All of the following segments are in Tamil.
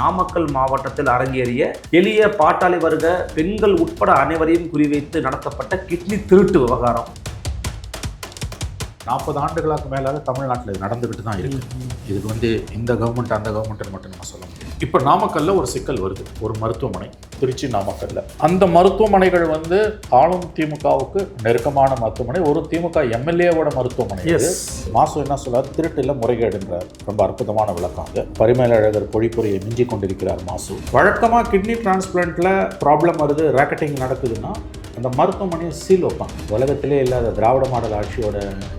நாமக்கல் மாவட்டத்தில் அரங்கேறிய எளிய பாட்டாளி வருக பெண்கள் உட்பட அனைவரையும் குறிவைத்து நடத்தப்பட்ட கிட்னி திருட்டு விவகாரம். நாற்பது ஆண்டுகளுக்கு மேலாக தமிழ்நாட்டில் இது நடந்துக்கிட்டு தான் இருக்கு. இதுக்கு வந்து இந்த கவர்மெண்ட் அந்த கவர்மெண்ட்னு மட்டும் நம்ம சொல்ல முடியும் இப்போ நாமக்கல்ல ஒரு சிக்கல் வருது. ஒரு மருத்துவமனை திருச்சி நாமக்கல்ல. அந்த மருத்துவமனைகள் வந்து ஆளும் திமுகவுக்கு நெருக்கமான மருத்துவமனை. ஒரு திமுக எம்எல்ஏவோட மருத்துவமனை இது. மாசு என்ன சொல்றாரு? திருட்டுல முறைகேடுன்றார் ரொம்ப அற்புதமான விளக்கம் அது. பரிமேலழகர் பொழிப்புரையை மிஞ்சி கொண்டிருக்கிறார் மாசு. வழக்கமா கிட்னி டிரான்ஸ்பிளான்ட்ல ப்ராப்ளம் வருது ராக்கெட்டிங் நடக்குதுன்னா அந்த மருத்துவமனையை சீல் வைப்பாங்க. உலகத்திலே இல்லாத திராவிட மாடல் ஆட்சியோட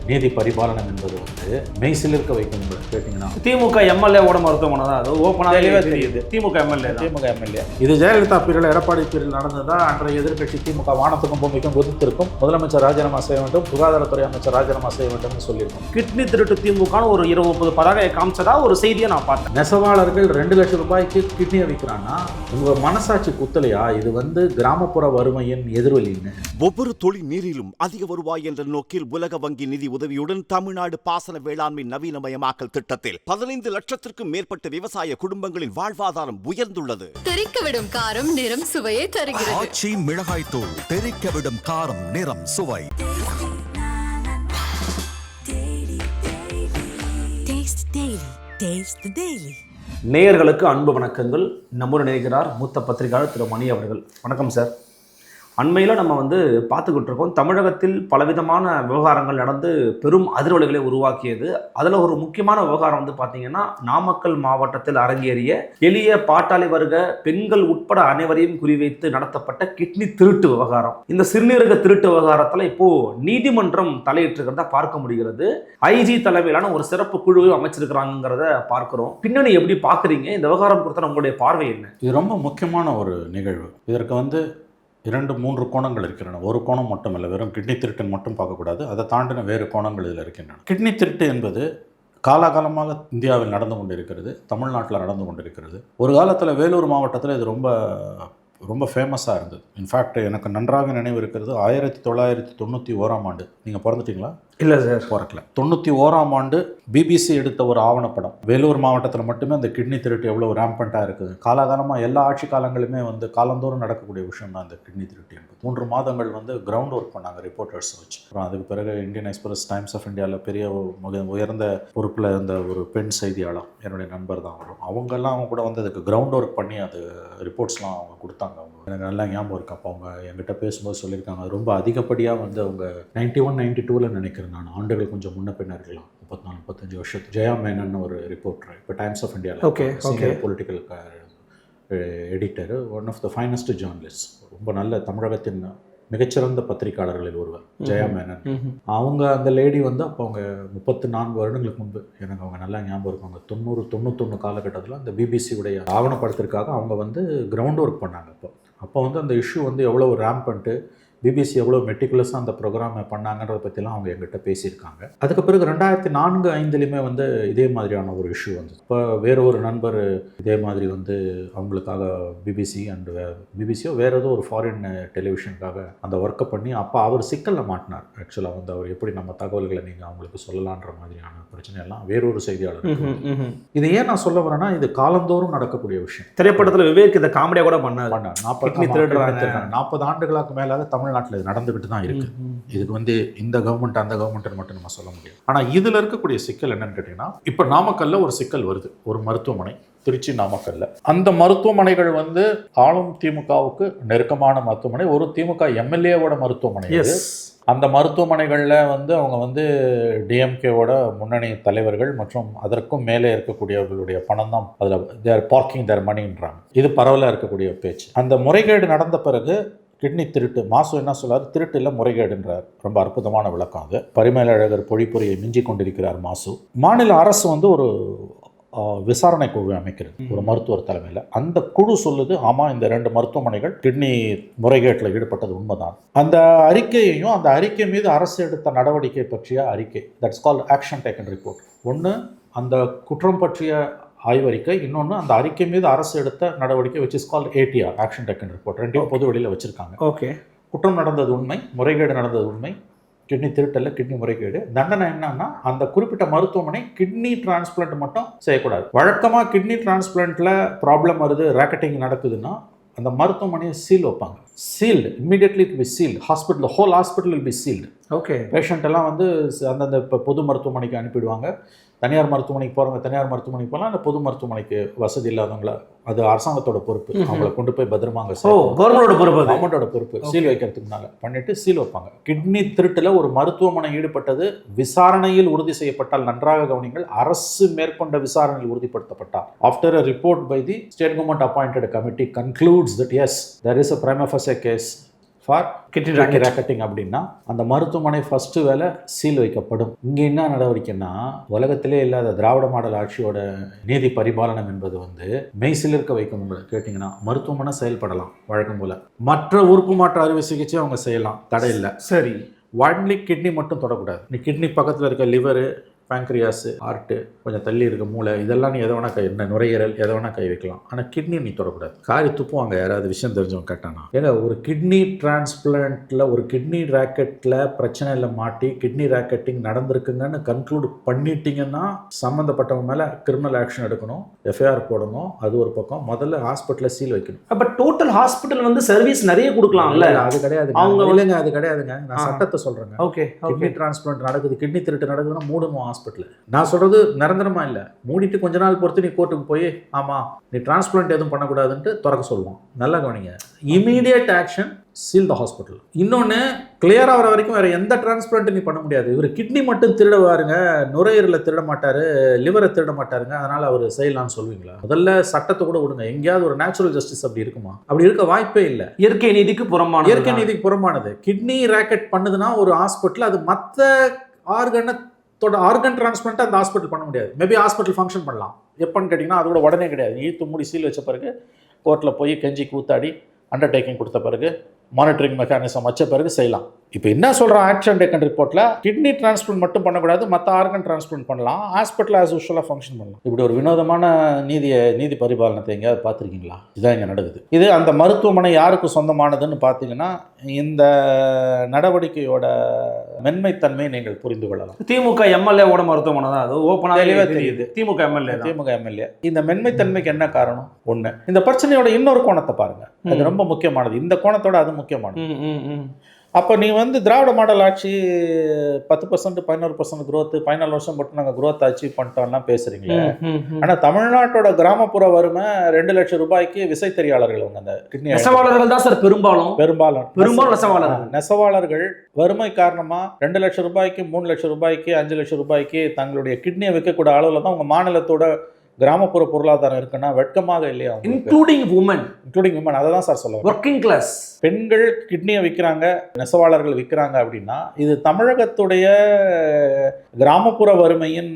நீதி பரிபாலனம் என்பது வந்து மெய்சில் இருக்க வைக்கும் கேட்டிங்கன்னா திமுக எம்எல்ஏவோட மருத்துவமனை தான். அது ஓப்பனாக தெளிவா தெரியுது. திமுக எம்எல்ஏ திமுக எம்எல்ஏ இது ஜெயலலிதா பீரியல் எடப்பாடி பீரியல் நடந்ததா? அன்றைய எதிர்க்கட்சி திமுக வானத்துக்கும் பூமிக்கும் குதித்திருக்கும். முதலமைச்சர் ராஜினாமா செய்ய வேண்டும் சுகாதாரத்துறை அமைச்சர் ராஜினாமா செய்ய வேண்டும்னு சொல்லியிருக்கோம். கிட்னி திருட்டு திமுகன்னு ஒரு இருபது முப்பது பதாகையை காமிச்சதா? ஒரு செய்தியை நான் பார்த்தேன். நெசவாளர்கள் ரெண்டு லட்சம் ரூபாய்க்கு கிட்னியை விற்கிறான்னா உங்க மனசாட்சி குத்தலையா? இது வந்து கிராமப்புற வறுமையின் எதிரொலின்னு ஒவ்வொரு தொழில் நீரிலும் அதிக வருவாய் என்ற நோக்கில் உலக வங்கி நிதி உதவியுடன் தமிழ்நாடு பாசன வேளாண்மை நவீனமயமாக்கல் திட்டத்தில் பதினைந்து லட்சத்திற்கும் மேற்பட்ட விவசாய குடும்பங்களின் வாழ்வாதாரம் உயர்ந்துள்ளது. தெறிக்கவிடும் காரம் நிறம் சுவையை தருகிறது. ஆச்சி மிளகாய் தூள் விடும் காரம் நிறம் சுவை. நேயர்களுக்கு அன்பு வணக்கங்கள். நம்முடன் நினைக்கிறார் மூத்த பத்திரிகையாளர் திரு மணி அவர்கள். வணக்கம் சார். அண்மையில் நம்ம வந்து பார்த்துக்கிட்டு இருக்கோம். தமிழகத்தில் பலவிதமான விவகாரங்கள் நடந்து பெரும் அதிர்வலைகளை உருவாக்கியது. அதில் ஒரு முக்கியமான விவகாரம் வந்து பார்த்தீங்கன்னா நாமக்கல் மாவட்டத்தில் அரங்கேறிய எளிய பாட்டாளி வர்க்க பெண்கள் உட்பட அனைவரையும் குறிவைத்து நடத்தப்பட்ட கிட்னி திருட்டு விவகாரம். இந்த சிறுநீரக திருட்டு விவகாரத்தில் இப்போ நீதிமன்றம் தலையிட்டிருக்கிறத பார்க்க முடிகிறது. ஐஜி தலைமையிலான ஒரு சிறப்பு குழுவை அமைச்சிருக்கிறாங்கிறத பார்க்குறோம். பின்னணி எப்படி பார்க்குறீங்க? இந்த விவகாரம் குறித்த உங்களுடைய பார்வை என்ன? இது ரொம்ப முக்கியமான ஒரு நிகழ்வு. இதற்கு வந்து இரண்டு மூன்று கோணங்கள் இருக்கின்றன. ஒரு கோணம் மட்டும் இல்லை வெறும் கிட்னி திருட்டுன்னு மட்டும் பார்க்கக்கூடாது. அதை தாண்டின வேறு கோணங்கள் இதில் இருக்கின்றன. கிட்னி திருட்டு என்பது காலாகாலமாக இந்தியாவில் நடந்து கொண்டிருக்கிறது தமிழ்நாட்டில் நடந்து கொண்டிருக்கிறது. ஒரு காலத்தில் வேலூர் மாவட்டத்தில் இது ரொம்ப ரொம்ப ஃபேமஸாக இருந்தது. இன்ஃபேக்ட் எனக்கு நன்றாக நினைவு இருக்கிறது. ஆயிரத்தி தொள்ளாயிரத்தி தொண்ணூற்றி ஓராம் ஆண்டு. நீங்கள் பிறந்துட்டீங்களா? இல்லை சார். பிறக்கல. தொண்ணூற்றி ஓராம் ஆண்டு பிபிசி எடுத்த ஒரு ஆவணப்படம் வேலூர் மாவட்டத்தில் மட்டுமே அந்த கிட்னி திருட்டு எவ்வளோ ரேம்பண்ட்டாக இருக்குது. காலாகாலமாக எல்லா ஆட்சி காலங்களுமே வந்து காலந்தோறும் நடக்கக்கூடிய விஷயம் தான் அந்த கிட்னி திருட்டு என்பது. மூன்று மாதங்கள் வந்து கிரவுண்ட் ஒர்க் பண்ணாங்க ரிப்போர்ட்டர்ஸ் வச்சு. அப்புறம் அதுக்கு பிறகு இந்தியன் எக்ஸ்பிரஸ் டைம்ஸ் ஆஃப் இந்தியாவில் பெரிய மிக உயர்ந்த பொறுப்பில் இருந்த ஒரு பெண் செய்தியாளர் என்னுடைய நண்பர் தான் வரும் அவங்கெல்லாம் அவங்க கூட வந்து அதுக்கு கிரவுண்ட் ஒர்க் பண்ணி அது ரிப்போர்ட்ஸ்லாம் அவங்க கொடுத்தாங்க அவங்க. எனக்கு நல்லா ஞாபகம் இருக்கு. அப்போ அவங்க என்கிட்ட பேசும்போது சொல்லியிருக்காங்க. ரொம்ப அதிகப்படியாக வந்து அவங்க நைன்டி ஒன் நைன்டி டூவில் நினைக்கிறேன். நான் ஆண்டுகள் கொஞ்சம் முன்ன பின்ன இருக்கலாம். முப்பத்தி நாலு முப்பத்தஞ்சு வருஷத்து ஜெயா மேனன் ஒரு ரிப்போர்ட்டர் இப்போ டைம்ஸ் ஆஃப் இந்தியாவில் Okay, okay. Political editor one of the finest journalist ரொம்ப நல்ல தமிழகத்தின் மிகச்சிறந்த பத்திரிகையாளர்களில் ஒருவர் ஜெயா மேனன். அவங்க அந்த லேடி வந்து அப்போ அவங்க முப்பத்து நான்கு வருடங்களுக்கு முன்பு எனக்கு அவங்க நல்லா ஞாபகம் இருக்கும் அவங்க தொண்ணூறு தொண்ணூத்தொன்று காலகட்டத்தில் அந்த பிபிசியுடைய ஆவணப்படத்திற்காக அவங்க வந்து கிரவுண்ட் ஒர்க் பண்ணாங்க அப்போ. அப்போ வந்து அந்த இஷ்யூ வந்து எவ்வளோ ரேம்ப் பண்ணிட்டு பிபிசி எவ்வளோ மெட்டிகுலஸாக அந்த ப்ரோக்ராமை பண்ணாங்கன்றத பற்றிலாம் அவங்க எங்கிட்ட பேசியிருக்காங்க. அதுக்கு பிறகு ரெண்டாயிரத்தி நான்கு ஐந்துலேயுமே வந்து இதே மாதிரியான ஒரு இஷ்யூ வந்தது. இப்போ வேற ஒரு நண்பர் இதே மாதிரி வந்து அவங்களுக்காக பிபிசி அண்ட் பிபிசியோ வேற ஏதோ ஒரு ஃபாரின் டெலிவிஷனுக்காக அந்த ஒர்க்கை பண்ணி அப்போ அவர் சிக்கலில் மாட்டினார். ஆக்சுவலாக வந்து அவர் எப்படி நம்ம தகவல்களை நீங்கள் அவங்களுக்கு சொல்லலான்ற மாதிரியான பிரச்சனையெல்லாம் வேறொரு செய்தியாளர் இது ஏன் நான் சொல்ல வரேன்னா இது காலந்தோறும் நடக்கக்கூடிய விஷயம். திரைப்படத்தில் விவேக் இதை காமெடியாக கூட பண்ணாரு. திருடுறாங்க. நாற்பது ஆண்டுகளுக்கு மேலாக தமிழ்நாட்டில் இது நடந்துகிட்டு தான் இருக்கு. இதுக்கு வந்து இந்த கவர்மெண்ட் அந்த கவர்மெண்ட் மட்டும் நம்ம சொல்ல முடியும் ஆனால் இதில் இருக்கக்கூடிய சிக்கல் என்னன்னு கேட்டிங்கன்னா இப்போ நாமக்கல்ல ஒரு சிக்கல் வருது. ஒரு மருத்துவமனை திருச்சி நாமக்கல்ல. அந்த மருத்துவமனைகள் வந்து ஆளும் திமுகவுக்கு நெருக்கமான மருத்துவமனை. ஒரு திமுக எம்எல்ஏவோட மருத்துவமனை அந்த மருத்துவமனைகளில் வந்து அவங்க வந்து டிஎம்கேவோட முன்னணி தலைவர்கள் மற்றும் அதற்கும் மேலே இருக்கக்கூடியவர்களுடைய பணம் தான் அதில் தேர் பார்க்கிங் தேர் மணின்றாங்க இது பரவலாக இருக்கக்கூடிய பேச்சு. அந்த முறைகேடு நடந்த பிறகு கிட்னி திருட்டு மாசு என்ன சொல்றாரு திருட்டு இல்லை முறைகேடுன்றார். ரொம்ப அற்புதமான விளக்கம் அது. பரிமேலழகர் பொழிப்புரையை மிஞ்சி கொண்டிருக்கிறார் மாசு. மாநில அரசு வந்து ஒரு விசாரணை குழு அமைக்கிறது ஒரு மருத்துவர் தலைமையில். அந்த குழு சொல்லுது ஆமாம் இந்த ரெண்டு மருத்துவமனைகள் கிட்னி முறைகேட்டில் ஈடுபட்டது உண்மைதான். அந்த அறிக்கையையும் அந்த அறிக்கை மீது அரசு எடுத்த நடவடிக்கை பற்றிய அறிக்கை that's call action taken report ஒன்று அந்த குற்றம் பற்றிய ஆய்வறிக்கை இன்னொன்று அந்த அறிக்கை மீது அரசு எடுத்த நடவடிக்கை which is called ATR action taken report ரெண்டையும் பொது வெளியில் வச்சிருக்காங்க. ஓகே குற்றம் நடந்தது உண்மை முறைகேடு நடந்தது உண்மை கிட்னி திருட்டல்ல கிட்னி முறைகேடு. தண்டனை என்னன்னா அந்த குறிப்பிட்ட மருத்துவமனை கிட்னி டிரான்ஸ்பிளான்ட் மட்டும் செய்யக்கூடாது. வழக்கமா கிட்னி டிரான்ஸ்பிளான்ட்ல ப்ராப்ளம் வருது ரேக்கட்டிங் நடக்குதுன்னா அந்த மருத்துவமனையை சீல் வைப்பாங்க. Sealed immediately be sealed hospital whole hospital be sealed okay patient எல்லாம் வந்து அந்தந்த இப்போ பொது மருத்துவமனைக்கு அனுப்பிடுவாங்க. தனியார் மருத்துவமனைக்கு போகிறவங்க தனியார் மருத்துவமனைக்கு போகலாம் அந்த பொது மருத்துவமனைக்கு வசதி இல்லாதவங்கள அது அரசாங்கத்தோட பொறுப்பு. அவங்கள கொண்டு போய் பத்திரமாங்க ஓ கவர்மெண்டோட பொறுப்பு. கவர்மெண்டோட பொறுப்பு. சீல் வைக்கிறதுக்கு முன்னால பண்ணிட்டு சீல் வைப்பாங்க. கிட்னி திருட்டுல ஒரு மருத்துவமனை ஈடுபட்டது விசாரணையில் உறுதி செய்யப்பட்டால் நன்றாக கவனிங்கள் அரசு மேற்கொண்ட விசாரணையில் உறுதிப்படுத்தப்பட்டால் after a report by the state government appointed committee concludes that S there is a facie case for kidney racketing அப்படின்னா அந்த மருத்துவமனை ஃபர்ஸ்ட் வேலை சீல் வைக்கப்படும். இங்கே என்ன நடவடிக்கைன்னா உலகத்திலே இல்லாத திராவிட மாடல் ஆட்சியோட நீதி பரிபாலனம் என்பது வந்து மெய்சிலிருக்க வைக்கும் உங்களை கேட்டிங்கன்னா மருத்துவமனை செயல்படலாம் வழக்கம் போல. மற்ற உறுப்பு மாற்று அறுவை சிகிச்சை அவங்க செய்யலாம் தடை இல்லை. சரி. ஒன்லி கிட்னி மட்டும் தொடக்கூடாது. நீ கிட்னி பக்கத்தில் இருக்க லிவரு பேங்க்ரியாஸு ஹார்ட்டு கொஞ்சம் தள்ளி இருக்க மூளை இதெல்லாம் நீ எதை வேணா கை என்ன நுரையீரல் எதை வேணா கை வைக்கலாம். ஆனால் கிட்னி நீ தொடக்கூடாது. காரி துப்புவாங்க யாராவது விஷயம் தெரிஞ்சவங்க கேட்டானா. ஏங்க ஒரு கிட்னி டிரான்ஸ்பிளான்ட்டில் ஒரு கிட்னி ராக்கெட்டில் பிரச்சனையில் மாட்டி கிட்னி ராக்கெட்டிங் நடந்திருக்குங்கன்னு கன்க்ளூட் பண்ணிட்டீங்கன்னா சம்மந்தப்பட்டவங்க மேலே கிரிமினல் ஆக்ஷன் எடுக்கணும் எஃப்ஐஆர் போடணும் அது ஒரு பக்கம். முதல்ல ஹாஸ்பிட்டலில் சீல் வைக்கணும். அப்ப டோட்டல் ஹாஸ்பிட்டல் வந்து சர்வீஸ் நிறைய கொடுக்கலாம்ல? அது கிடையாது அவங்க இல்லைங்க அது கிடையாதுங்க. நான். சட்டத்தை சொல்றேங்க. ஓகே கிட்னி டிரான்ஸ்பிளான்ட் நடக்குது கிட்னி திருட்டு நடக்குதுன்னா மூடணும் ஹாஸ்பிட்டல் நான் சொல்றது நிரந்தரமா இல்லை. மூடிட்டு கொஞ்ச நாள் பொறுத்து நீ கோர்ட்டுக்கு போய் ஆமா நீ டிரான்ஸ்பிளான்ட் எதுவும் பண்ணக்கூடாதுன்ட்டு திறக்க சொல்லுவான். நல்லா கவனிங்க. Immediate action seal the hospital இன்னொன்று கிளியர் ஆகிற வரைக்கும் வேற எந்த டிரான்ஸ்பிளான்ட் நீ பண்ண முடியாது. இவர் கிட்னி மட்டும் திருடுவாருங்க நுரையீரலை திருட மாட்டாரு லிவரை திருட மாட்டாருங்க அதனால அவர் செய்யலாம்னு சொல்லுவீங்களா? முதல்ல சட்டத்தை கூட விடுங்க. எங்கேயாவது ஒரு நேச்சுரல் ஜஸ்டிஸ் அப்படி இருக்குமா? அப்படி இருக்க வாய்ப்பே இல்லை. இயற்கை நீதிக்கு புறம்பான இயற்கை நீதிக்கு புறம்பானது. கிட்னி ராக்கெட் பண்ணுதுன்னா ஒரு ஹாஸ்பிட்டல் அது மற்ற தோட ஆர்கன் டிரான்ஸ்பிளான்ட் அந்த ஹாஸ்பிட்டல் பண்ண முடியாது. மேபி ஹாஸ்பிட்டல் ஃபங்க்ஷன் பண்ணலாம். எப்போன்னு கேட்டிங்கன்னா அதோட உடனே கிடையாது. ஈத்து மூடி சீல் வச்ச பிறகு கோர்ட்டில் போய் கெஞ்சி கூத்தாடி அண்டர்டேக்கிங் கொடுத்த பிறகு மானிட்டரிங் மெக்கானிசம் வச்ச பிறகு செய்யலாம். இப்போ என்ன சொல்கிறோம் ஆக்ஷன் டேக்கன் ரிப்போர்ட்டில் கிட்னி டிரான்ஸ்பிளான்ட் மட்டும் பண்ணக்கூடாது மற்ற ஆர்கன் டிரான்ஸ்பிளான்ட் பண்ணலாம். ஹாஸ்பிட்டல் ஆஸ் யூஷுவலாக ஃபங்க்ஷன் பண்ணலாம். இப்படி ஒரு வினோதமான நீதியை நீதி பரிபாலனத்தை எங்கேயாவது பார்த்துருக்கீங்களா? இதுதான் இங்கே நடக்குது. இது அந்த மருத்துவமனை யாருக்கு சொந்தமானதுன்னு பார்த்தீங்கன்னா இந்த நடவடிக்கையோட மென்மைத்தன்மையை நீங்கள் புரிந்து கொள்ளலாம். திமுக எம்எல்ஏவோட மருத்துவமனை தான் அது. ஓப்பனாக தெளிவா தெரியுது. திமுக எம்எல்ஏ திமுக எம்எல்ஏ இந்த மென்மைத்தன்மைக்கு என்ன காரணம்? ஒண்ணு. இந்த பிரச்சனையோட இன்னொரு கோணத்தை பாருங்க. அது ரொம்ப முக்கியமானது. இந்த கோணத்தோட அது முக்கியமானது. அப்போ நீ வந்து திராவிட மாடல் ஆட்சி பத்து பர்சன்ட் பதினோரு பர்சன்ட் growth பதினாலு வருஷம் மட்டும் நாங்கள் growth அச்சீவ் பண்ணிட்டோம்லாம் பேசுறீங்களே ம், ம், ம். ஆனா தமிழ்நாட்டோட கிராமப்புற வறுமை ரெண்டு லட்சம் ரூபாய்க்கு விசைத்தறியாளர்கள் அவங்க அந்த கிட்னி நெசவாளர்கள் தான் சார் பெரும்பாலும் பெரும்பாலும் பெரும்பாலும் நெசவாளர்கள். நெசவாளர்கள் வறுமை காரணமா ரெண்டு லட்சம் ரூபாய்க்கு மூணு லட்சம் ரூபாய்க்கு அஞ்சு லட்சம் ரூபாய்க்கு தங்களுடைய கிட்னியை விற்கக்கூடிய அளவில் தான் உங்க மாநிலத்தோட கிராமப்புற பொருளாதாரம் இருக்குன்னா வெட்கமாக இல்லையா இன்க்ளூடிங் உமன் இன்க்ளூடிங் விமன் அதை தான் சார் சொல்லுவேன் ஒர்க்கிங் கிளாஸ் பெண்கள் கிட்னியை விற்கிறாங்க நெசவாளர்கள் விற்கிறாங்க அப்படின்னா இது தமிழகத்துடைய கிராமப்புற வறுமையின்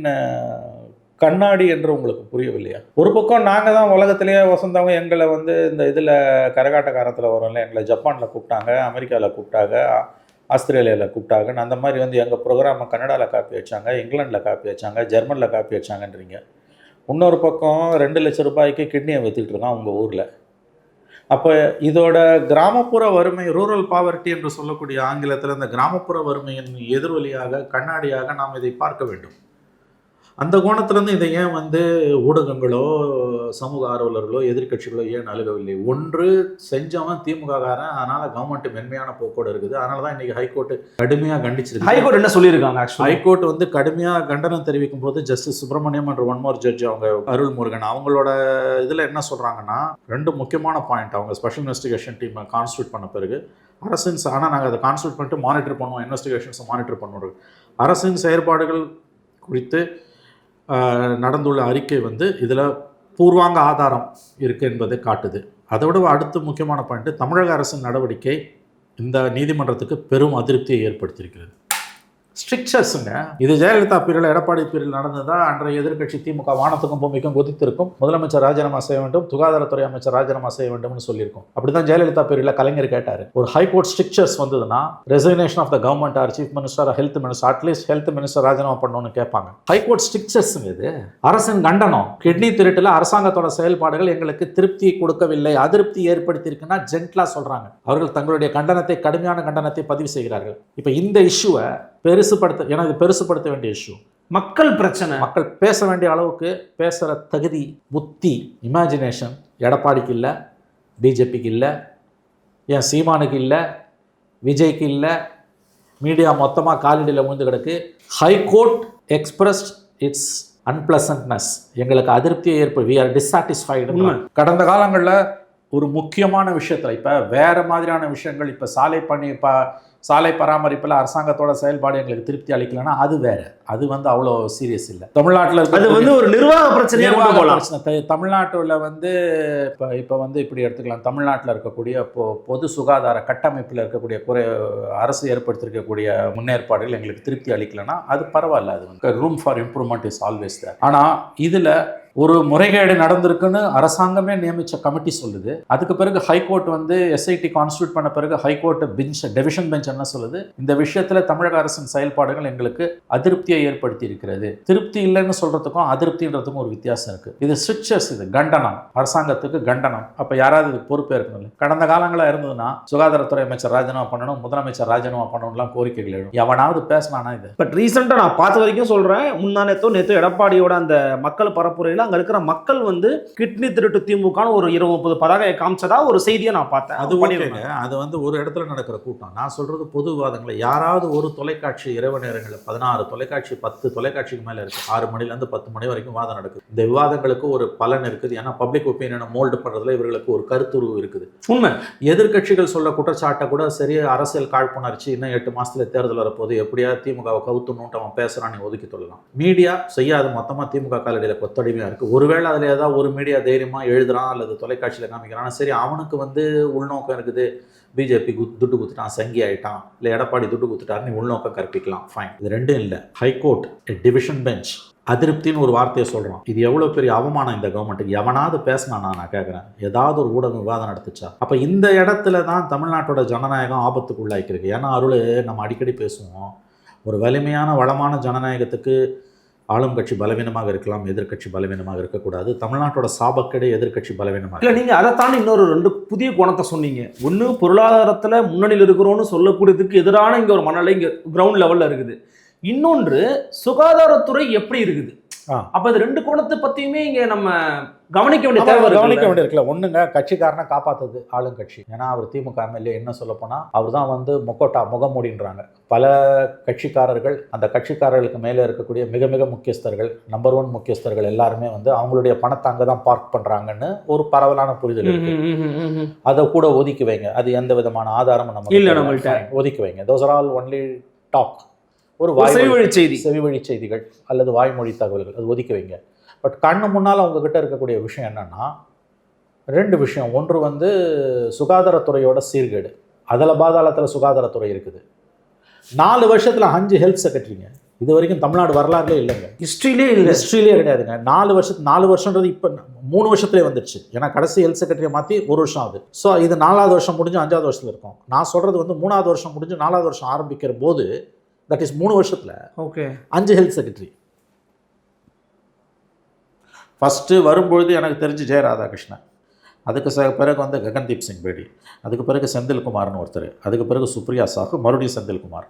கண்ணாடி என்று உங்களுக்கு புரியவில்லையா? ஒரு பக்கம் நாங்கள் தான் உலகத்திலேயே வசந்தவங்க எங்களை வந்து இந்த இதில் கரகாட்டக்காரத்தில் வரோம்ல எங்களை ஜப்பானில் கூப்பிட்டாங்க அமெரிக்காவில் கூப்பிட்டாங்க ஆஸ்திரேலியாவில் கூப்பிட்டாங்கன்னு அந்த மாதிரி வந்து எங்கள் ப்ரோக்ராமை கன்னடாவில் காப்பி வச்சாங்க இங்கிலாண்டில் காப்பி வச்சாங்க ஜெர்மனில் காப்பி வச்சாங்கன்றீங்க இன்னொரு பக்கம் ரெண்டு லட்சம் ரூபாய்க்கு கிட்னியை விற்றுக்கிட்டு இருக்கான் உங்கள் ஊரில். அப்போ இதோட கிராமப்புற வறுமை ரூரல் பாவர்ட்டி என்று சொல்லக்கூடிய ஆங்கிலத்தில் இந்த கிராமப்புற வறுமையின் எதிரொலியாக கண்ணாடியாக நாம் இதை பார்க்க வேண்டும். அந்த கோணத்துலேருந்து இதை ஏன் வந்து ஊடகங்களோ சமூக ஆர்வலர்களோ எதிர்க்கட்சிகளோ ஏன் அழுகவில்லை ஒன்று செஞ்சவன் திமுககாரன் அதனால கவர்மெண்ட் மென்மையான போக்கோடு இருக்குது. அதனால தான் இன்னைக்கு ஹைகோர்ட் கடுமையாக கண்டிச்சிருக்கு. ஹைகோர்ட் என்ன சொல்லியிருக்காங்க ஹைகோர்ட் வந்து கடுமையாக கண்டனம் தெரிவிக்கும் போது ஜஸ்டிஸ் சுப்பிரமணியம் என்ற ஒன் மோர் ஜட்ஜ் அவங்க அருள்முருகன் அவங்களோட இதில் என்ன சொல்கிறாங்கன்னா ரெண்டு முக்கியமான பாயிண்ட் அவங்க ஸ்பெஷல் இன்வெஸ்டிகேஷன் டீமை கான்ஸ்டியூட் பண்ண பிறகு அரசின் ஆனால் நாங்கள் அதை கான்ஸ்டியூட் பண்ணிட்டு மானிட்டர் பண்ணுவோம் இன்வெஸ்டிகேஷன்ஸை மானிட்டர் பண்ணுவோம். அரசின் செயற்பாடுகள் குறித்து நடந்துள்ள அறிக்கை வந்து இதில் பூர்வாங்க ஆதாரம் இருக்குது என்பதை காட்டுது. அதோட அடுத்து முக்கியமான பாயிண்ட்டு தமிழக அரசின் நடவடிக்கை இந்த நீதிமன்றத்துக்கு பெரும் அதிருப்தியை ஏற்படுத்தியிருக்கிறது. ஸ்ட்ரிக்சர்ஸுங்க இது ஜெயலலிதா பீரியல் எடப்பாடி பீரியல் நடந்ததா? அன்றைய எதிர்க்கட்சி திமுக வானத்துக்கும் பூமிக்கும் குதித்திருக்கும். முதலமைச்சர் ராஜினாமா செய்ய வேண்டும் சுகாதாரத்துறை அமைச்சர் ராஜினாமா செய்ய வேண்டும்னு சொல்லியிருக்கோம். அப்படிதான் ஜெயலலிதா பீரியட்ல கலைஞர் கேட்டார். ஒரு ஹைகோர்ட் ஸ்ட்ரிக்சர்ஸ் வந்ததுன்னா resignation of the government or chief minister health minister at least health minister ராஜினாமா பண்ணணும்னு கேட்பாங்க. ஹைகோர்ட் ஸ்ட்ரிக்சர்ஸ் இது. அரசின் கண்டனம் கிட்னி திருட்டில் அரசாங்கத்தோட செயல்பாடுகள் எங்களுக்கு திருப்தியை கொடுக்கவில்லை அதிருப்தி ஏற்படுத்தியிருக்குன்னா ஜென்ட்லா சொல்றாங்க. அவர்கள் தங்களுடைய கண்டனத்தை கடுமையான கண்டனத்தை பதிவு செய்கிறார்கள். இப்போ இந்த இஷ்யூவை பெருசுப்படுத்த ஏன்னா இது பெருசுப்படுத்த வேண்டிய இஷ்யூ மக்கள் பிரச்சனை. மக்கள் பேச வேண்டிய அளவுக்கு பேசுகிற தகுதி புத்தி இமேஜினேஷன் எடப்பாடிக்கு இல்லை பிஜேபிக்கு இல்லை ஏன் சீமானுக்கு இல்லை விஜய்க்கு இல்லை மீடியா மொத்தமாக காலடியில் விழுந்து கிடக்கு. ஹைகோர்ட் எக்ஸ்பிரஸ்ட் இட்ஸ் அன்பிளசன்ட்னஸ் எங்களுக்கு அதிருப்தியை ஏற்ப வி ஆர் டிஸாட்டிஸ்ஃபைடு. கடந்த காலங்களில் ஒரு முக்கியமான விஷயத்தில் இப்போ வேறு மாதிரியான விஷயங்கள் இப்போ சாலை பணி இப்போ சாலை பராமரிப்பில் அரசாங்கத்தோட செயல்பாடு எங்களுக்கு திருப்தி அளிக்கலைன்னா அது வேற. அது வந்து அவ்வளோ சீரியஸ் இல்லை. தமிழ்நாட்டில் அது வந்து ஒரு நிர்வாக பிரச்சனை. தமிழ்நாட்டுல வந்து இப்போ இப்போ வந்து இப்படி எடுத்துக்கலாம். தமிழ்நாட்டில் இருக்கக்கூடிய பொ பொது சுகாதார கட்டமைப்பில் இருக்கக்கூடிய குறை அரசு ஏற்படுத்தியிருக்கக்கூடிய முன்னேற்பாடுகள் எங்களுக்கு திருப்தி அளிக்கலைன்னா அது பரவாயில்ல அது வந்து. Room for improvement is always there. ஆனால் இதில் ஒரு முறைகேடு நடந்திருக்குன்னு அரசாங்கமே நியமித்த கமிட்டி சொல்லுது. அதுக்கு பிறகு ஹைகோர்ட் வந்து எஸ்ஐடி கான்ஸ்டியூட் பண்ண பிறகு ஹைகோர்ட் பெஞ்ச் டெவிஷன் பெஞ்ச் என்ன சொல்லுது? இந்த விஷயத்தில் தமிழக அரசின் செயல்பாடுகள் எங்களுக்கு அதிருப்தியை ஏற்படுத்தி இருக்கிறது திருப்தி இல்லைன்னு சொல்றதுக்கும் அதிருப்தின்றதுக்கும் ஒரு வித்தியாசம் இருக்கு. இது ஸ்விட்சஸ் இது கண்டனம். அரசாங்கத்துக்கு கண்டனம். அப்போ யாராவது இது பொறுப்பே இருக்கணும் கடந்த காலங்களா இருந்ததுன்னா சுகாதாரத்துறை அமைச்சர் ராஜினாமா பண்ணணும் முதலமைச்சர் ராஜினாமா பண்ணணும்லாம் கோரிக்கைகள் எழும். எவனாவது பேசினானா இது? பட் ரீசெண்டாக நான் பார்த்த வரைக்கும் சொல்கிறேன் முந்தா நேத்தோ நேத்தோ எடப்பாடியோட அந்த மக்கள் பரப்புரையில் அங்கே இருக்கிற மக்கள் வந்து கிட்னி திருட்டு திமுகன்னு ஒரு இருபது முப்பது பதாகையை காமிச்சதா ஒரு செய்தியை நான் பார்த்தேன். அது. ஓகேங்க. அது வந்து ஒரு இடத்துல நடக்கிற கூட்டம். நான் சொல்றது பொது விவாதங்களை யாராவது ஒரு தொலைக்காட்சி இரவு நேரங்களில் பதினாறு தொலைக்காட்சி பத்து தொலைக்காட்சிக்கு மேலே இருக்கு. ஆறு மணிலேருந்து பத்து மணி வரைக்கும் வாதம் நடக்குது. இந்த விவாதங்களுக்கு ஒரு பலன் இருக்குது. ஏன்னா பப்ளிக் ஒப்பீனியனை மோல்டு பண்ணுறதுல இவர்களுக்கு ஒரு கருத்துருவு இருக்குது. உண்மை. எதிர்க்கட்சிகள் சொல்ல குற்றச்சாட்டை கூட சரி அரசியல் காழ்ப்புணர்ச்சி இன்னும் எட்டு மாசத்துல தேர்தல் வரப்போகுது. எப்படியா திமுகவை கவுத்துணுன்ட்டு அவன் பேசுறான் நீ ஒதுக்கி சொல்லலாம் மீடியா செய்யாது மொத்தமா திமுக காலடியில் கொத்தடிமையா இருக்குது ஒருவேளை அதில் ஏதாவது ஒரு மீடியா தைரியமாக எழுதுறான் அல்லது தொலைக்காட்சியில் காமிக்கிறான். சரி அவனுக்கு வந்து உள்நோக்கம் இருக்குது. பிஜேபி துட்டு குத்துட்டான் சங்கி ஆகிட்டான் இல்லை எடப்பாடி துட்டு குத்துட்டாரு நீ உள்நோக்கம் கற்பிக்கலாம். ஃபைன் இது ரெண்டும் இல்லை. ஹைகோர்ட் டிவிஷன் பெஞ்ச் அதிருப்தின்னு ஒரு வார்த்தையை சொல்கிறான் இது எவ்வளோ பெரிய அவமானம் இந்த கவர்மெண்ட்டுக்கு எவனாவது பேசினானா நான் கேட்குறேன் ஏதாவது ஒரு ஊடகம் விவாதம் நடத்துச்சா? அப்போ இந்த இடத்துல தான் தமிழ்நாட்டோட ஜனநாயகம் ஆபத்துக்குள்ளாக்கிருக்கு ஏன்னா அருள் நம்ம அடிக்கடி பேசுவோம். ஒரு வலிமையான வளமான ஜனநாயகத்துக்கு ஆளும் கட்சி பலவீனமாக இருக்கலாம் எதிர்க்கட்சி பலவீனமாக இருக்கக்கூடாது. தமிழ்நாட்டோட சாபக்கேடு எதிர்க்கட்சி பலவீனமாக இல்லை நீங்கள் அதை தாண்டி இன்னொரு ரெண்டு புதிய கோணத்தை சொன்னீங்க. ஒன்று பொருளாதாரத்தில் முன்னணியில் இருக்கிறோன்னு சொல்லக்கூடியதுக்கு எதிரான இங்கே ஒரு மனநிலை இங்கே கிரவுண்ட் லெவலில் இருக்குது. இன்னொன்று சுகாதாரத்துறை எப்படி இருக்குது. அப்போ இது ரெண்டு கோணத்தை பற்றியுமே இங்கே நம்ம கவனிக்க வேண்டிய தேவை கவனிக்க இருக்குல்ல? வேண்டியிருக்குல்ல ஒண்ணுங்க கட்சிக்காரனை காப்பாத்துது ஆளுங்கட்சி ஏன்னா அவர் திமுக எம்எல்ஏ என்ன சொல்ல போனா அவர் தான் வந்து முக்கோட்டா முகமூடின்றாங்க. பல கட்சிக்காரர்கள் அந்த கட்சிக்காரர்களுக்கு மேலே இருக்கக்கூடிய மிக மிக முக்கியஸ்தர்கள் நம்பர் ஒன் முக்கியஸ்தர்கள் எல்லாருமே வந்து அவங்களுடைய பணத்தை அங்கே தான் பார்க் பண்றாங்கன்னு ஒரு பரவலான புரிதல் இருக்கு. அதை கூட ஒதுக்கி வைங்க. அது எந்த விதமான ஆதாரமும் நமக்கு இல்ல. நம்மள்ட்ட. ஒதுக்கி வைங்க. Those are all only talk ஒரு ஒரு வாய் செவிவழி செய்தி. செவிவழி செய்திகள் அல்லது வாய்மொழி தகவல்கள். அது ஒதுக்கி வைங்க. பட் கண்ணு முன்னால் உங்ககிட்ட இருக்கக்கூடிய விஷயம் என்னன்னா ரெண்டு விஷயம். ஒன்று வந்து சுகாதாரத்துறையோட சீர்கேடு. அதில் பாதாளத்தில் சுகாதாரத்துறை இருக்குது. நாலு வருஷத்தில் அஞ்சு ஹெல்த் செக்ரட்டரிங்க இது வரைக்கும் தமிழ்நாடு வரலாறுலே இல்லைங்க. ஹிஸ்ட்ரியிலே இல்லை. ஹிஸ்ட்ரியிலே கிடையாதுங்க. நாலு வருஷத்து நாலு வருஷன்றது இப்போ மூணு வருஷத்துலேயே வந்துடுச்சு ஏன்னா கடைசி ஹெல்த் செக்ரட்டரியை மாற்றி ஒரு வருஷம் ஆகுது. ஸோ இது நாலாவது வருஷம் முடிஞ்சு அஞ்சாவது வருஷத்தில் இருக்கும். நான் சொல்கிறது வந்து மூணாவது வருஷம் முடிஞ்சு நாலாவது வருஷம் ஆரம்பிக்கிற போது தட் இஸ் மூணு வருஷத்தில் ஓகே அஞ்சு ஹெல்த் செக்ரட்டரி ஃபஸ்ட்டு வரும்பொழுது எனக்கு தெரிஞ்சு ஜெய ராதாகிருஷ்ணன். அதுக்கு ச பிறகு வந்து ககன்தீப் சிங் பேடி. அதுக்கு பிறகு செந்தில்குமார்னு ஒருத்தர். அதுக்கு பிறகு சுப்ரியா சாஹு மறுபடியும் செந்தில்குமார்.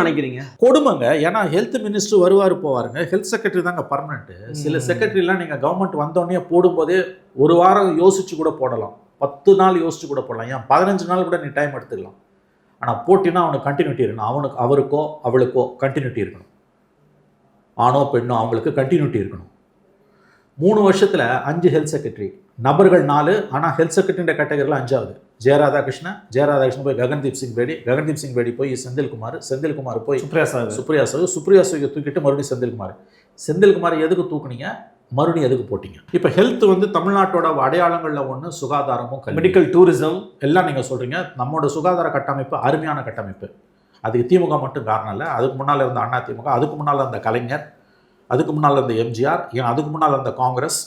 நினைக்கிறீங்க? கொடுமைங்க. ஏன்னா ஹெல்த் மினிஸ்டர் வருவார் போவாருங்க. ஹெல்த் செக்ரட்டரி தாங்க பர்மனெண்ட் சில செக்ரட்டரிலாம் நீங்கள் கவர்மெண்ட் வந்தோடனே போடும்போதே ஒரு வாரம் யோசிச்சு கூட போடலாம். பத்து நாள் யோசிச்சு கூட போடலாம். ஏன்? பதினஞ்சு நாள் கூட நீ டைம் எடுத்துக்கலாம். ஆனால் போட்டினா அவனுக்கு கண்டினியூட்டி இருக்கணும். அவனுக்கு அவருக்கோ அவளுக்கோ கண்டினியூட்டி இருக்கணும். ஆணோ பெண்ணோ அவங்களுக்கு கண்டினியூட்டி இருக்கணும். மூணு வருஷத்தில் அஞ்சு ஹெல்த் செக்ரட்டரி நபர்கள் நாலு ஆனால் ஹெல்த் செக்ரட்டரின்ற கேட்டகரியில் அஞ்சாவது. ஜெயராதாகிருஷ்ணன் ஜெயராதாகிருஷ்ணன் போய் ககன்தீப் சிங் பேடி ககன்தீப் சிங் பேடி போய் செந்தில்குமார் செந்தில்குமார் போய் சுப்ரியா சார் சுப்ரியா சாகு. சுப்ரியா சாகு தூக்கிட்டு மறுபடியும் செந்தில்குமார். செந்தில்குமார் எதுக்கு தூக்குனீங்க? மறுபடியும் எதுக்கு போட்டீங்க? இப்போ ஹெல்த் வந்து தமிழ்நாட்டோட அடையாளங்களில் ஒன்று சுகாதாரமும் மெடிக்கல் டூரிசம் எல்லாம் நீங்கள் சொல்கிறீங்க நம்மளோட சுகாதார கட்டமைப்பு அருமையான கட்டமைப்பு. அதுக்கு திமுக மட்டும் காரணம் இல்லை. அதுக்கு முன்னால் இருந்த அண்ணா திமுக அதுக்கு முன்னால் இருந்த கலைஞர் அதுக்கு முன்னால் இருந்த எம்ஜிஆர் ஏன் அதுக்கு முன்னால் இருந்த காங்கிரஸ்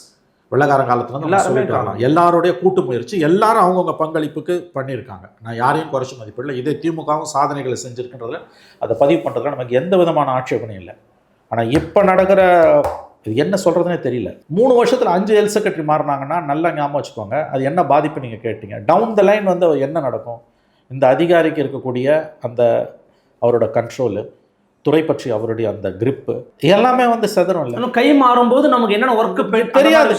வெள்ளக்கார காலத்துல எல்லாருமே வரலாம் எல்லாருடைய கூட்டு முயற்சி எல்லாரும் அவங்கவுங்க பங்களிப்புக்கு பண்ணியிருக்காங்க. நான் யாரையும் குறைச்சி மதிப்பிடல இதே திமுகவும் சாதனைகளை செஞ்சிருக்கின்றதுல அதை பதிவு பண்ணுறதுல நமக்கு எந்த விதமான ஆட்சேபனையும் இல்லை. ஆனால் இப்போ நடக்கிற இது என்ன சொல்கிறதுனே தெரியல. மூணு வருஷத்தில் அஞ்சு ஹெல்த் செக்ரட்டரி மாறினாங்கன்னா நல்லா ஞாபகம் வச்சுக்கோங்க. அது என்ன பாதிப்பு நீங்கள் கேட்டீங்க? டவுன் த லைன் வந்து என்ன நடக்கும்? இந்த அதிகாரிக்கு இருக்கக்கூடிய அந்த அவரோட கண்ட்ரோலு துறை பற்றி அவருடைய அந்த grip எல்லாமே வந்து செதறும் இல்லை. கை மாறும்போது நமக்கு என்னென்ன ஒர்க் தெரியாது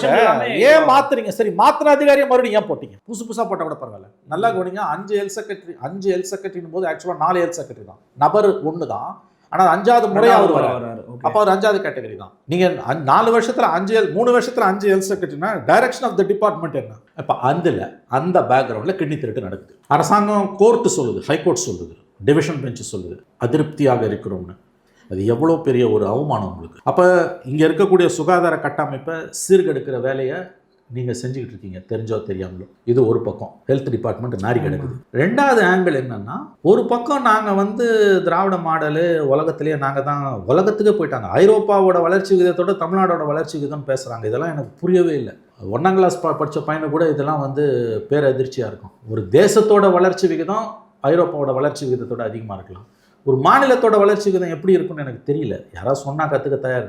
ஏன் மாத்துறீங்க? சரி மாத்தின அதிகாரியை மறுபடியும் ஏன் போட்டீங்க? புதுசு புதுசா போட்டா கூட பரவாயில்ல. நல்லா கவனிங்க அஞ்சு எல் செக்ரட்டரி அஞ்சு எல் செக்ரட்டரின் போது ஆக்சுவலா நாலு எல் செக்ரட்டரி தான். நபர் ஒன்று தான். ஆனா அஞ்சாவது முறை அவர் வராரு. அப்போ அவர் அஞ்சாவது கேட்டகரி தான். நீங்க அஞ்சு- நாலு வருஷத்துல அஞ்சு எல் மூணு வருஷத்துல அஞ்சு எல் செக்ரட்டரினா டைரக்ஷன் ஆஃப் த டிபார்ட்மெண்ட் என்ன? இப்போ அதுல அந்த பேக்ரவுண்ட்ல கிட்னி திருட்டு நடக்குது. அரசாங்கம் கோர்ட்டு சொல்லுது ஹைகோர்ட் சொல்லுது. டிவிஷன் பெஞ்ச் சொல்லுது. அதிருப்தியாக இருக்கிறோம்னு. அது எவ்வளோ பெரிய ஒரு அவமானம் உங்களுக்கு. அப்போ இங்கே இருக்கக்கூடிய சுகாதார கட்டமைப்பை சீர்கெடுக்கிற வேலையை நீங்கள் செஞ்சுக்கிட்டு இருக்கீங்க தெரிஞ்சோ தெரியாமலோ. இது ஒரு பக்கம். ஹெல்த் டிபார்ட்மெண்ட் நாரி கிடக்குது. ரெண்டாவது ஆங்கிள் என்னன்னா ஒரு பக்கம் நாங்கள் வந்து திராவிட மாடலு உலகத்திலேயே நாங்கள் தான் உலகத்துக்கே போயிட்டாங்க. ஐரோப்பாவோட வளர்ச்சி விகிதத்தோட தமிழ்நாடோட வளர்ச்சி விகிதம் பேசுகிறாங்க இதெல்லாம் எனக்கு புரியவே இல்லை. ஒன்றாம் கிளாஸ் ப படித்த பையனை கூட இதெல்லாம் வந்து பேரதிர்ச்சியாக இருக்கும். ஒரு தேசத்தோட வளர்ச்சி விகிதம் ஐரோப்பாவோட வளர்ச்சி விகிதத்தோட அதிகமாக இருக்கலாம். ஒரு மாநிலத்தோட வளர்ச்சி விகிதம் எப்படி இருக்கும்னு எனக்கு தெரியல. யாராவது சொன்னால் கற்றுக்க தயார்.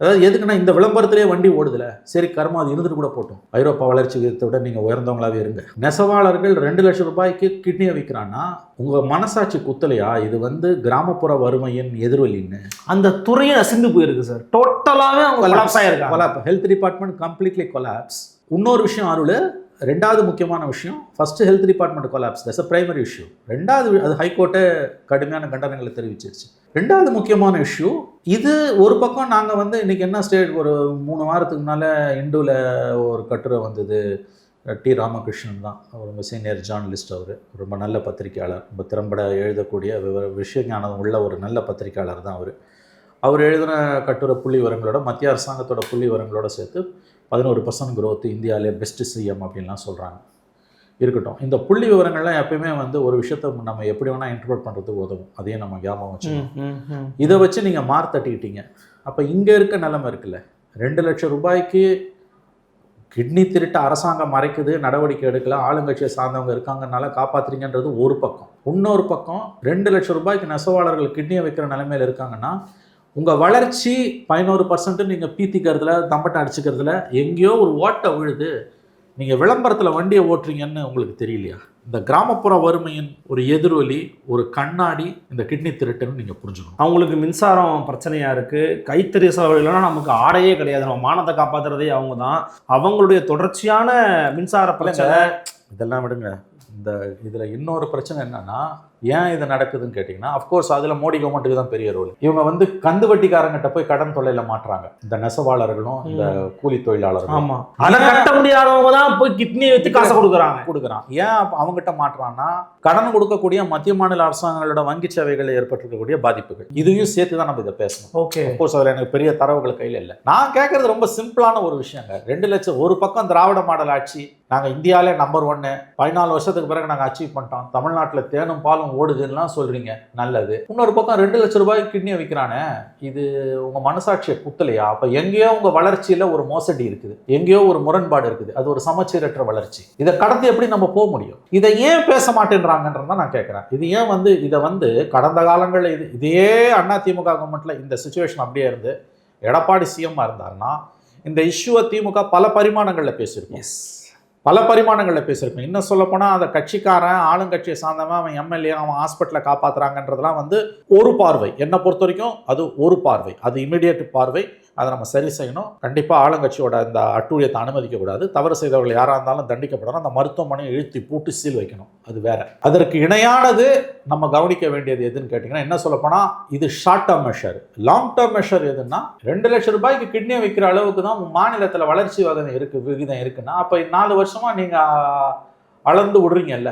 அதாவது எதுக்குன்னா இந்த விளம்பரத்திலே வண்டி ஓடுதுல. சரி கர்மம் அது இருந்துட்டு கூட போட்டும். ஐரோப்பா வளர்ச்சி விகிதத்தை விட நீங்கள் உயர்ந்தவங்களாவே இருங்க. நெசவாளர்கள் ரெண்டு லட்சம் ரூபாய்க்கு கிட்னியை விற்கிறான்னா உங்கள் மனசாட்சி குத்தலையா? இது வந்து கிராமப்புற வறுமையின் எதிரொலின்னு. அந்த துறையே அசிந்து போயிருக்கு சார். டோட்டலாவே அவங்க கொலாப்ஸ் ஆயிருக்காங்க. Collapse health department completely collapse இன்னொரு விஷயம் அருள். ரெண்டாவது முக்கியமான விஷயம் first health department collapse thus a primary issue ரெண்டாவது அது ஹைகோர்ட்டே கடுமையான கண்டனங்களை தெரிவிச்சிருச்சு. ரெண்டாவது முக்கியமான இஷ்யூ இது ஒரு பக்கம் நாங்கள் வந்து இன்னைக்கு என்ன ஸ்டேட் ஒரு மூணு வாரத்துக்கு முன்னால் இந்துவில் ஒரு கட்டுரை வந்தது. டி. ராமகிருஷ்ணன் தான். ரொம்ப சீனியர் ஜேர்னலிஸ்ட் அவர். ரொம்ப நல்ல பத்திரிக்கையாளர் ரொம்ப திறம்பட எழுதக்கூடிய விவர விஷய ஞானம் உள்ள ஒரு நல்ல பத்திரிக்கையாளர் தான் அவர். அவர் எழுதின கட்டுரை புள்ளி விவரங்களோட மத்திய அரசாங்கத்தோட புள்ளி விவரங்களோட சேர்த்து பதினோரு பர்சன்ட் growth இந்தியாவிலே பெஸ்ட் சிஎம் அப்படின்லாம் சொல்கிறாங்க இருக்கட்டும். இந்த புள்ளி விவரங்கள்லாம் எப்பயுமே வந்து ஒரு விஷயத்தை நம்ம எப்படி வேணால் இன்டர்பிரட் பண்ணுறதுக்கு உதவும். அதையும் நம்ம ஞாபகம் வச்சுக்கணும். இதை வச்சு நீங்கள் மார்க் தட்டிக்கிட்டீங்க. அப்போ இங்கே இருக்க நிலைமை இருக்குல்ல. ரெண்டு லட்சம் ரூபாய்க்கு கிட்னி திருட்டு அரசாங்கம் மறைக்குது நடவடிக்கை எடுக்கல ஆளுங்கட்சியை சார்ந்தவங்க இருக்காங்கனால காப்பாத்துறீங்கன்றது ஒரு பக்கம். இன்னொரு பக்கம் ரெண்டு லட்சம் ரூபாய்க்கு நெசவாளர்கள் கிட்னியை வைக்கிற நிலைமையில இருக்காங்கன்னா உங்கள் வளர்ச்சி பதினோரு பர்சன்ட் நீங்கள் பீத்திக்கிறதுல தம்பட்டம் அடிச்சுக்கிறதுல எங்கேயோ ஒரு ஓட்டை விழுது நீங்கள் விளம்பரத்தில் வண்டியை ஓட்டுறீங்கன்னு உங்களுக்கு தெரியலையா? இந்த கிராமப்புற வறுமையின் ஒரு எதிரொலி ஒரு கண்ணாடி இந்த கிட்னி திருட்டுன்னு நீங்கள் புரிஞ்சுக்கணும். அவங்களுக்கு மின்சாரம் பிரச்சனையா இருக்கு. கைத்தறி சவால்கள்னா நமக்கு ஆடையே கிடையாது. நம்ம மானத்தை காப்பாத்துறதே அவங்க தான் அவங்களுடைய தொடர்ச்சியான மின்சார பிரச்சனை. இதெல்லாம் விடுங்க. இந்த இதில் இன்னொரு பிரச்சனை என்னன்னா ஏன் இது நடக்குதுன்னு கேட்டிங்கன்னா அஃப்கோர்ஸ் அதில் மோடி கவர்மெண்ட்டுக்கு தான் பெரிய ரோல் இவங்க வந்து கந்து வட்டிக்காரங்கிட்ட போய் கடன் தொல்லையில மாட்டுறாங்க. இந்த நெசவாளர்களும் இந்த கூலி தொழிலாளர்களும். ஆமா. அதை கட்ட முடியாதவங்க தான் போய் கிட்னி வச்சு காசை கொடுக்குறாங்க. கொடுக்குறான் ஏன் அவங்ககிட்ட மாட்டுறான்னா கடன் கொடுக்கக்கூடிய மத்திய மாநில அரசாங்கங்களோட வங்கி சேவைகளில் ஏற்பட்டிருக்கக்கூடிய பாதிப்புகள். இதையும் சேர்த்து தான் நம்ம இதை பேசணும். ஓகே. சப்போஸ் அதில் எனக்கு பெரிய தரவுகள் கையில் இல்லை. நான் கேட்கறது ரொம்ப சிம்பிளான ஒரு விஷயங்க. ரெண்டு லட்சம் ஒரு பக்கம் திராவிட மாடல் ஆட்சி. நாங்கள் இந்தியாவிலே நம்பர் ஒன்று பதினாலு வருஷத்துக்கு பிறகு நாங்கள் அச்சீவ் பண்ணிட்டோம். தமிழ்நாட்டில் தேனும் பாலும் ஓடுதுன்னுலாம் சொல்கிறீங்க நல்லது. இன்னொரு பக்கம் ரெண்டு லட்ச ரூபாய்க்கு கிட்னியை விற்கிறானே இது உங்கள் மனசாட்சியை குத்தலையா? அப்போ எங்கேயோ உங்கள் வளர்ச்சியில் ஒரு மோசடி இருக்குது. எங்கேயோ ஒரு முரண்பாடு இருக்குது. அது ஒரு சமச்சீரற்ற வளர்ச்சி. இதை கடந்து எப்படி நம்ம போக முடியும்? இதை ஏன் பேச மாட்டேன்றாங்கன்றதான் நான் கேட்குறேன். இது ஏன் வந்து இதை வந்து கடந்த காலங்களில் இது இதே அண்ணா திமுக கவர்மெண்ட்டில் இந்த சுச்சுவேஷன் அப்படியே இருந்து எடப்பாடி சிஎம்மாக இருந்தாருன்னா இந்த இஷ்யூவை திமுக பல பரிமாணங்களில் பேசியிருக்கோம். எஸ் பல பரிமாணங்களில் பேசியிருக்கோம். இன்னும் சொல்லப்போனால் அந்த கட்சிக்காரன் ஆளுங்கட்சியை சார்ந்தவன் அவன் எம்எல்ஏ அவன் ஹாஸ்பிட்டலில் காப்பாற்றுறாங்கன்றதுலாம் வந்து ஒரு பார்வை. என்னை பொறுத்த வரைக்கும் அது ஒரு பார்வை. அது இமீடியட் பார்வை. அதை நம்ம சரி செய்யணும். கண்டிப்பாக ஆளுங்கட்சியோட இந்த அட்டூழியத்தை அனுமதிக்கக்கூடாது. தவறு செய்தவர்கள் யாராக இருந்தாலும் தண்டிக்கப்படணும். அந்த மருத்துவமனையை இழுத்தி பூட்டி சீல் வைக்கணும். அது வேற. அதற்கு இணையானது நம்ம கவனிக்க வேண்டியது எதுன்னு கேட்டிங்கன்னா என்ன சொல்லப்போனால் இது short term measure long term measure எதுன்னா ரெண்டு லட்சம் ரூபாய்க்கு கிட்னியை விற்கிற அளவுக்கு தான் மாநிலத்தில் வளர்ச்சி வகை இருக்கு விகிதம் இருக்குன்னா அப்போ நாலு வருஷமாக நீங்கள் அளந்து விடுறீங்கல்ல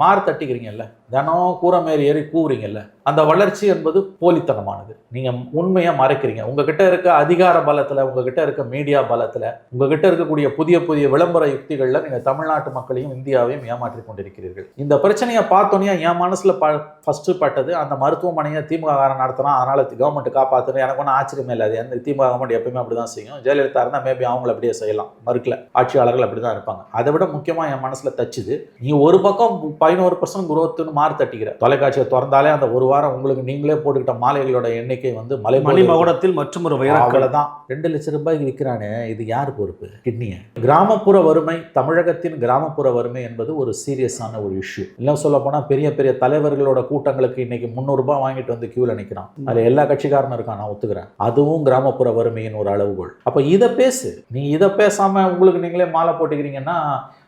மார் தட்டிக்கிறீங்கல்ல தினம் கூரை மாரி ஏறி கூவுறீங்கல்ல அந்த வளர்ச்சி என்பது போலித்தனமானது. நீங்கள் உண்மையை மறைக்கிறீங்க. உங்ககிட்ட இருக்க அதிகார பலத்தில் உங்ககிட்ட இருக்க மீடியா பலத்தில் உங்ககிட்ட இருக்கக்கூடிய புதிய புதிய விளம்பர யுக்திகளில் நீங்கள் தமிழ்நாட்டு மக்களையும் இந்தியாவையும் ஏமாற்றி கொண்டிருக்கிறீர்கள். இந்த பிரச்சனையை பார்த்தோன்னே என் மனசில் ப ஃபஸ்ட்டு பட்டது அந்த மருத்துவமனையை திமுக காரன் நடத்தினா அதனால் கவர்மெண்ட் காப்பாற்றணும் எனக்கு ஒன்றும் ஆச்சரியமே இல்லை. அது எந்த திமுக கவர்மெண்ட் எப்பயுமே அப்படிதான் செய்யும். ஜெயலலிதா இருந்தால் மேபி அவங்கள அப்படியே செய்யலாம். மறுக்கல. ஆட்சியாளர்கள் அப்படி தான் இருப்பாங்க. அதை விட முக்கியமாக என் மனசில் தச்சுது. நீ ஒரு பக்கம் பதினோரு பர்சன்ட் குரோத்துன்னு மார் தட்டிக்கிற. தொலைக்காட்சியை திறந்தாலே அந்த ஒரு வாரம் உங்களுக்கு நீங்களே போட்டுக்கிட்ட மாலைகளோட எண்ணிக்கை வந்து மலை மணி மகுடத்தில் மற்றும் ஒரு வைரக்கல். அவ்வளவுதான். ரெண்டு லட்சம் ரூபாய்க்கு விற்கிறானே இது யார் பொறுப்பு? கிட்னியை? கிராமப்புற வறுமை தமிழகத்தின் கிராமப்புற வறுமை என்பது ஒரு சீரியஸான ஒரு இஷ்யூ இல்லை சொல்ல போனா பெரிய பெரிய தலைவர்களோட கூட்டங்களுக்கு இன்னைக்கு முந்நூறு ரூபாய் வாங்கிட்டு வந்து கியூல நிற்கிறான் அதுல எல்லா கட்சிக்காரனும் இருக்கான் நான் ஒத்துக்கிறேன். அதுவும் கிராமப்புற வறுமையின் ஒரு அளவுகோல். அப்ப இதை பேசு. நீ இதை பேசாம உங்களுக்கு நீங்களே மாலை போட்டுக்கிறீங்கன்னா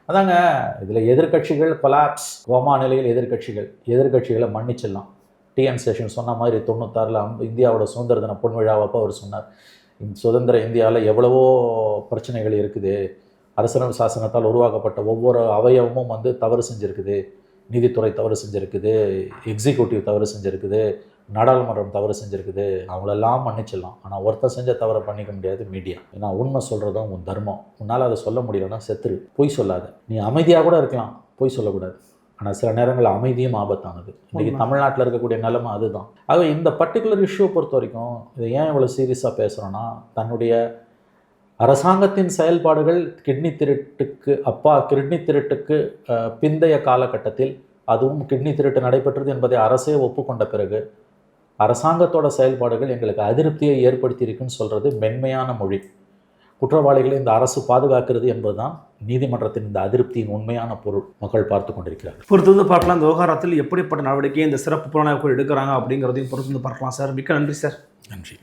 அதாங்க இதில் எதிர்க்கட்சிகள் கொலாப்ஸ் கோமா நிலையில் எதிர்க்கட்சிகள் எதிர்க்கட்சிகளை மன்னிச்சிடலாம். டிஎன் சேஷன் சொன்ன மாதிரி தொண்ணூத்தாறில் இந்தியாவோட சுதந்திர தின பொன் விழாவப்போ அவர் சொன்னார். இந்த சுதந்திர இந்தியாவில் எவ்வளவோ பிரச்சனைகள் இருக்குது. அரசியல் சாசனத்தால் உருவாக்கப்பட்ட ஒவ்வொரு அவயவமும் வந்து தவறு செஞ்சுருக்குது. நீதித்துறை தவறு செஞ்சுருக்குது. எக்ஸிக்யூட்டிவ் தவறு செஞ்சுருக்குது. நாடாளுமன்றம் தவறு செஞ்சுருக்குது. அவங்களெல்லாம் மன்னிச்சிடலாம். ஆனால் ஒருத்தர் செஞ்ச தவறை பண்ணிக்க முடியாது மீடியா. ஏன்னா உண்மை சொல்கிறதும் உன் தர்மம். உன்னால் அதை சொல்ல முடியலன்னா செத்துரு. பொய் சொல்லாத. நீ அமைதியாக கூட இருக்கலாம். பொய் சொல்லக்கூடாது. ஆனால் சில நேரங்களில் அமைதியும் ஆபத்தானது. இன்றைக்கி. தமிழ்நாட்டில் இருக்கக்கூடிய நிலைமை அதுதான். ஆக இந்த பர்டிகுலர் இஷ்யூவை பொறுத்த வரைக்கும் இதை ஏன் இவ்வளோ சீரியஸாக பேசுகிறோன்னா தன்னுடைய அரசாங்கத்தின் செயல்பாடுகள் கிட்னி திருட்டுக்கு அப்பா கிட்னி திருட்டுக்கு பிந்தைய காலகட்டத்தில் அதுவும் கிட்னி திருட்டு நடைபெற்றது என்பதை அரசே ஒப்புக்கொண்ட பிறகு அரசாங்கத்தோட செயல்பாடுகள் எங்களுக்கு அதிருப்தியை ஏற்படுத்தியிருக்குன்னு சொல்கிறது மென்மையான மொழி. குற்றவாளிகளை இந்த அரசு பாதுகாக்கிறது என்பதுதான் நீதிமன்றத்தின் இந்த அதிருப்தியின் உண்மையான பொருள் மக்கள் பார்த்து கொண்டிருக்கிறார்கள். பொறுத்து வந்து பார்க்கலாம் இந்த விவகாரத்தில் எப்படிப்பட்ட நடவடிக்கை இந்த சிறப்பு புலனாய்வு எடுக்கிறாங்க அப்படிங்கிறதையும் பொறுத்து வந்து பார்க்கலாம் சார். மிக்க நன்றி சார். நன்றி.